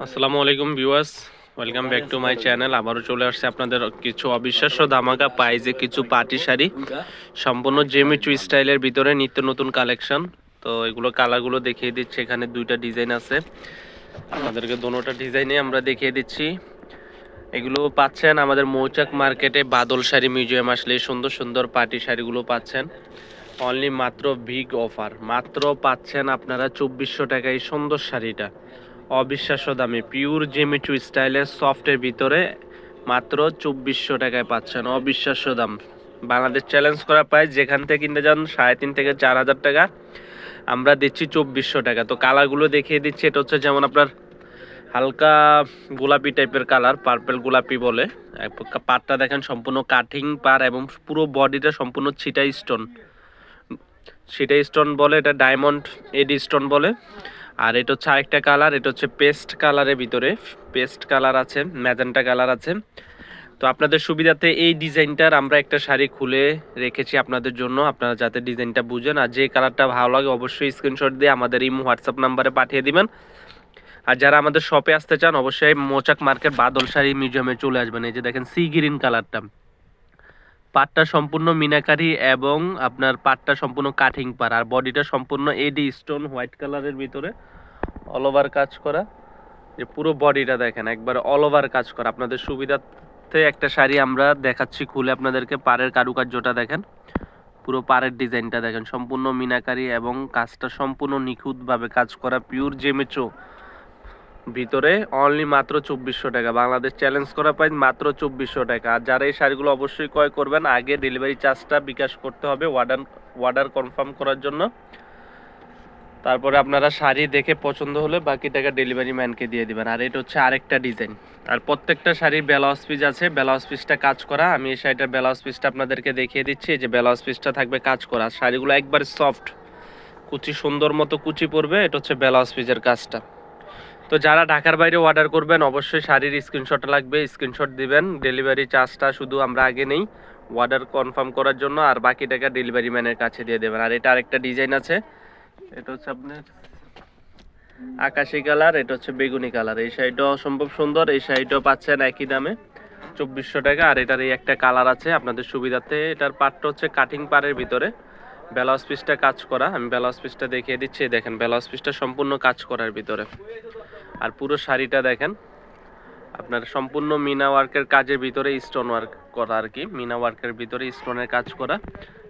আসসালামু আলাইকুম viewers, welcome back to my channel. আবারও চলে আসছে আপনাদের কিছু অবিশ্বাস্য ধামাকা পাইজে কিছু পার্টি শাড়ি। সম্পূর্ণ জেমিচু স্টাইলের ভিতরে নিত্য নতুন কালেকশন। তো এগুলো কালারগুলো দেখিয়ে দিচ্ছি, এখানে দুইটা ডিজাইন আছে। আপনাদেরকে দোনোটা ডিজাইনে আমরা দেখিয়ে দিচ্ছি। এগুলো পাচ্ছেন আমাদের মৌচাক মার্কেটে বাদল শাড়ি মিউজিয়াম আসলে সুন্দর সুন্দর পার্টি শাড়িগুলো পাচ্ছেন। অনলি মাত্র বিগ অফার মাত্র পাচ্ছেন আপনারা চব্বিশশো টাকা এই সুন্দর শাড়িটা। অবিশ্বাস্য দামে। পিওর জেমিচু স্টাইলের সফটের ভিতরে মাত্র চব্বিশশো টাকায় পাচ্ছেন। অবিশ্বাস্য দাম। বাংলাদেশ চ্যালেঞ্জ করা প্রাইস যেখান থেকে কিনতে যান সাড়ে তিন থেকে চার হাজার টাকা। আমরা দিচ্ছি চব্বিশশো টাকা। তো কালারগুলো দেখিয়ে দিচ্ছি। এটা হচ্ছে যেমন আপনার হালকা গোলাপি টাইপের কালার পার্পেল গোলাপি বলে। পাড়টা দেখেন সম্পূর্ণ কাটিং পার এবং পুরো বডিটা সম্পূর্ণ ছিটা স্টোন ছিটা স্টোন বলে, এটা ডায়মন্ড এডি স্টোন বলে। আর এটা হচ্ছে আরেকটা কালার, এটা হচ্ছে পেস্ট কালারের ভিতরে। পেস্ট কালার আছে, ম্যাজেন্টা কালার আছে। তো আপনাদের সুবিধাতে এই ডিজাইনটার আমরা একটা শাড়ি খুলে রেখেছি আপনাদের জন্য। আপনারা যাতে ডিজাইনটা বুঝেন আর যে কালারটা ভালো লাগে অবশ্যই স্ক্রিনশট দিয়ে আমাদের এই হোয়াটসঅ্যাপ নাম্বারে পাঠিয়ে দিবেন। আর যারা আমাদের শপে আসতে চান, অবশ্যই মোচাক মার্কেট বাদল শাড়ি মিউজিয়ামে চলে আসবেন। এই যে দেখেন সি গ্রিন কালারটা পাটটা সম্পূর্ণ মিনাকারি এবং আপনার পাটটা সম্পূর্ণ কাটিং পার, আর বডিটা সম্পূর্ণ এডি স্টোন হোয়াইট কালারের ভিতরে অল ওভার কাজ করা। যে পুরো বডিটা দেখেন, একবার অল ওভার কাজ করা। আপনাদের সুবিধার্থে একটা শাড়ি আমরা দেখাচ্ছি খুলে আপনাদেরকে, পাড়ের কারুকার্যটা দেখেন। পুরো পাড়ের ডিজাইনটা দেখেন, সম্পূর্ণ মিনাকারি এবং কাজটা সম্পূর্ণ নিখুঁতভাবে কাজ করা পিওর জেমেচো ভিতরে অনলি মাত্র চব্বিশশো টাকা। বাংলাদেশ চ্যালেঞ্জ করা প্রাইস মাত্র চব্বিশশো টাকা। আর যারা এই শাড়িগুলো অবশ্যই ক্রয় করবেন, আগে ডেলিভারি চার্জটা বিকাশ করতে হবে অর্ডার অর্ডার কনফার্ম করার জন্য। তারপরে আপনারা শাড়ি দেখে পছন্দ হলে বাকি টাকা ডেলিভারি ম্যানকে দিয়ে দিবেন। আর এটা হচ্ছে আরেকটা ডিজাইন আর প্রত্যেকটা শাড়ির ব্লাউজ পিস আছে। ব্লাউজ পিসটা কাজ করা। আমি এই শাড়িটার ব্লাউজ পিসটা আপনাদেরকে দেখিয়ে দিচ্ছি। যে ব্লাউজ পিসটা থাকবে কাজ করা। শাড়িগুলো একবার সফট কুচি সুন্দর মতো কুচি পড়বে এটা হচ্ছে ব্লাউজ পিসের কাজটা। তো যারা ঢাকার বাইরে অর্ডার করবেন, অবশ্যই শাড়ির স্ক্রিনশট লাগবে স্ক্রিনশট দিবেন। ডেলিভারি চার্জটা শুধু আমরা আগে নেই অর্ডার কনফার্ম করার জন্য, আর বাকি টাকা ডেলিভারি ম্যানের কাছে দিয়ে দেবেন। আর এটা আরেকটা ডিজাইন আছে, এটা হচ্ছে আপনার আকাশি কালার, এটা হচ্ছে বেগুনি কালার। এই শাড়িটাও অসম্ভব সুন্দর, এই শাড়িটাও পাচ্ছেন একই দামে, চব্বিশশো টাকা। আর এটার এই একটা কালার আছে, আপনাদের সুবিধাতে এটার পাটটা হচ্ছে কাটিং পারের ভিতরে। ব্লাউজ পিসটা কাজ করা, আমি ব্লাউজ পিসটা দেখিয়ে দিচ্ছি, দেখেন ব্লাউজ পিসটা সম্পূর্ণ কাজ করার ভিতরে। আর পুরো শাড়িটা দেখেন, আপনার সম্পূর্ণ মিনা ওয়ার্কের কাজের ভিতরে স্টোন ওয়ার্ক করা আর কি। মিনা ওয়ার্কের ভিতরে স্টোনের কাজ করা,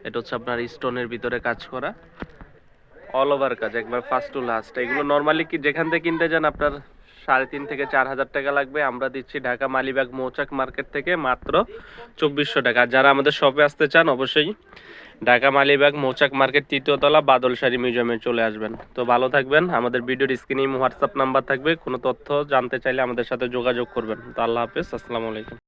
এটা হচ্ছে আপনার স্টোনের ভিতরে কাজ করা। অল ওভার কাজ, একবার ফার্স্ট টু লাস্ট এগুলো নর্মালি কি যেখান থেকে কিনতে যান আপনার সাড়ে তিন থেকে চার হাজার টাকা লাগবে। আমরা দিচ্ছি ঢাকা মালিবাগ মৌচাক মার্কেট থেকে মাত্র চব্বিশশো টাকা। যারা আমাদের শপে আসতে চান, অবশ্যই ঢাকা মালিবাগ মৌচাক মার্কেট তৃতীয়তলা সারি মিউজিয়ামে চলে আসবেন। তো ভালো থাকবেন। আমাদের ভিডিওর স্ক্রিনে হোয়াটসঅ্যাপ নাম্বার থাকবে। কোনো তথ্য জানতে চাইলে আমাদের সাথে যোগাযোগ করবেন। তো আল্লাহ হাফেজ। আসসালামু আলাইকুম।